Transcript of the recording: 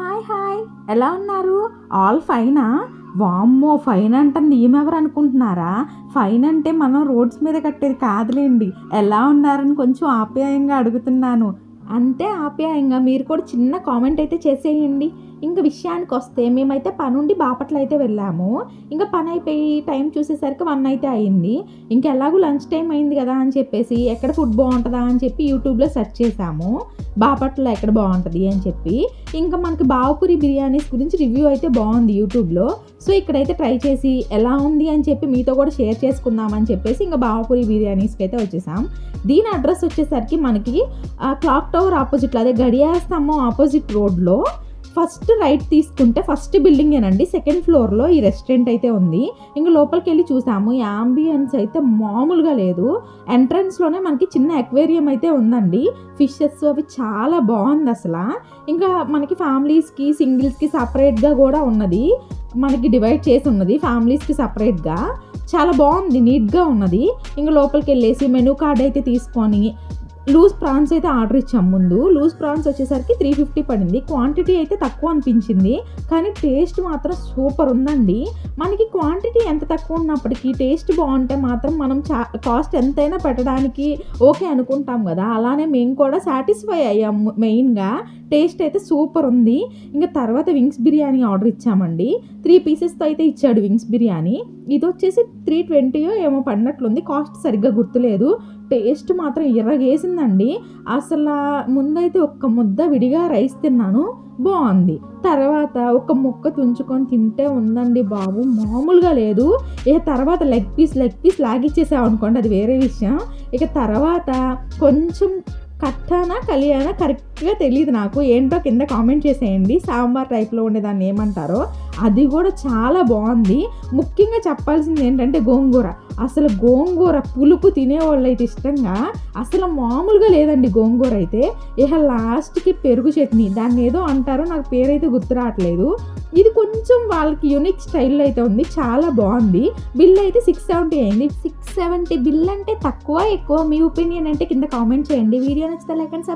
Hi hi. ఎలా ఉన్నారు? All ఫైనా వామ్మో ఫైన్ అంటుంది. ఈమెవరు అనుకుంటున్నారా? ఫైన్ అంటే మనం రోడ్స్ మీద కట్టేది కాదులేండి. ఎలా ఉన్నారని కొంచెం ఆప్యాయంగా అడుగుతున్నాను. అంతే ఆప్యాయంగా మీరు కూడా చిన్న కామెంట్ అయితే చేసేయండి. ఇంకా విషయానికి వస్తే మేమైతే పనుండి బాపట్ల అయితే వెళ్ళాము. ఇంకా పని అయిపోయి టైం చూసేసరికి వన్ అయితే అయింది. ఇంకా ఎలాగో లంచ్ టైం అయింది కదా అని చెప్పేసి ఎక్కడ ఫుడ్ బాగుంటుందా అని చెప్పి యూట్యూబ్లో సెర్చ్ చేసాము బాపట్ల ఎక్కడ బాగుంటుంది అని చెప్పి. ఇంకా మనకి బావపూరి బిర్యానీస్ గురించి రివ్యూ అయితే బాగుంది యూట్యూబ్లో. సో ఇక్కడైతే ట్రై చేసి ఎలా ఉంది అని చెప్పి మీతో కూడా షేర్ చేసుకుందామని చెప్పేసి ఇంకా బావపూరి బిర్యానీస్కి అయితే వచ్చేసాం. దీని అడ్రస్ వచ్చేసరికి మనకి ఆ క్లాక్ టవర్ ఆపోజిట్లో అదే గడియార స్తంభం ఆపోజిట్ రోడ్లో ఫస్ట్ రైట్ తీసుకుంటే ఫస్ట్ బిల్డింగ్ ఏనండి. సెకండ్ ఫ్లోర్లో ఈ రెస్టారెంట్ అయితే ఉంది. ఇంకా లోపలికి వెళ్ళి చూసాము. ఈ అయితే మామూలుగా లేదు. ఎంట్రన్స్లోనే మనకి చిన్న అక్వేరియం అయితే ఉందండి. ఫిషెస్ అవి చాలా బాగుంది అసలు. ఇంకా మనకి ఫ్యామిలీస్కి సింగిల్స్కి సపరేట్గా కూడా ఉన్నది. మనకి డివైడ్ చేసి ఉన్నది ఫ్యామిలీస్కి సపరేట్గా చాలా బాగుంది నీట్గా ఉన్నది. ఇంకా లోపలికి వెళ్ళేసి మెనూ కార్డ్ అయితే తీసుకొని లూజ్ ప్రాన్స్ అయితే ఆర్డర్ ఇచ్చాం ముందు. లూజ్ ప్రాన్స్ వచ్చేసరికి త్రీ ఫిఫ్టీ పడింది. క్వాంటిటీ అయితే తక్కువ అనిపించింది. కానీ టేస్ట్ మాత్రం సూపర్ ఉందండి. మనకి క్వాంటిటీ ఎంత తక్కువ ఉన్నప్పటికీ టేస్ట్ బాగుంటే మాత్రం మనం చా కాస్ట్ ఎంతైనా పెట్టడానికి ఓకే అనుకుంటాం కదా. అలానే మేము కూడా సాటిస్ఫై అయ్యాం మెయిన్గా. టేస్ట్ అయితే సూపర్ ఉంది. ఇంకా తర్వాత వింగ్స్ బిర్యానీ ఆర్డర్ ఇచ్చామండి. త్రీ పీసెస్తో అయితే ఇచ్చాడు వింగ్స్ బిర్యానీ. ఇది వచ్చేసి త్రీ ట్వంటీయో ఏమో పడినట్లుంది. కాస్ట్ సరిగ్గా గుర్తులేదు. టేస్ట్ మాత్రం ఎర్రగేసిందండి. అసలు ముందైతే ఒక్క ముద్ద విడిగా రైస్ తిన్నాను బాగుంది తర్వాత ఒక ముక్క తుంచుకొని తింటే ఉందండి బాబు మామూలుగా లేదు. ఇక తర్వాత లెగ్ పీస్ లెగ్ పీస్ లాగిచ్చేసాం అనుకోండి అది వేరే విషయం. ఇక తర్వాత కొంచెం కట్టానా కలియానా కరెక్ట్గా తెలియదు నాకు. ఏంటో కింద కామెంట్ చేసేయండి. సాంబార్ టైప్లో ఉండేదాన్ని ఏమంటారో. అది కూడా చాలా బాగుంది. ముఖ్యంగా చెప్పాల్సింది ఏంటంటే గోంగూర. అసలు గోంగూర పులుపు తినేవాళ్ళు అయితే ఇష్టంగా అసలు మామూలుగా లేదండి గోంగూర అయితే. ఇక లాస్ట్కి పెరుగు చట్నీ. దాన్ని ఏదో అంటారో నాకు పేరైతే గుర్తు రావట్లేదు. ఇది కొంచెం వాళ్ళకి యూనిక్ స్టైల్లో అయితే ఉంది చాలా బాగుంది. బిల్ అయితే సిక్స్ సెవెంటీ అయింది. సిక్స్ సెవెంటీ బిల్ అంటే తక్కువ ఎక్కువ? మీ ఒపీనియన్ అంటే కింద కామెంట్ చేయండి. వీడియో నచ్చితే లైక్ అండ్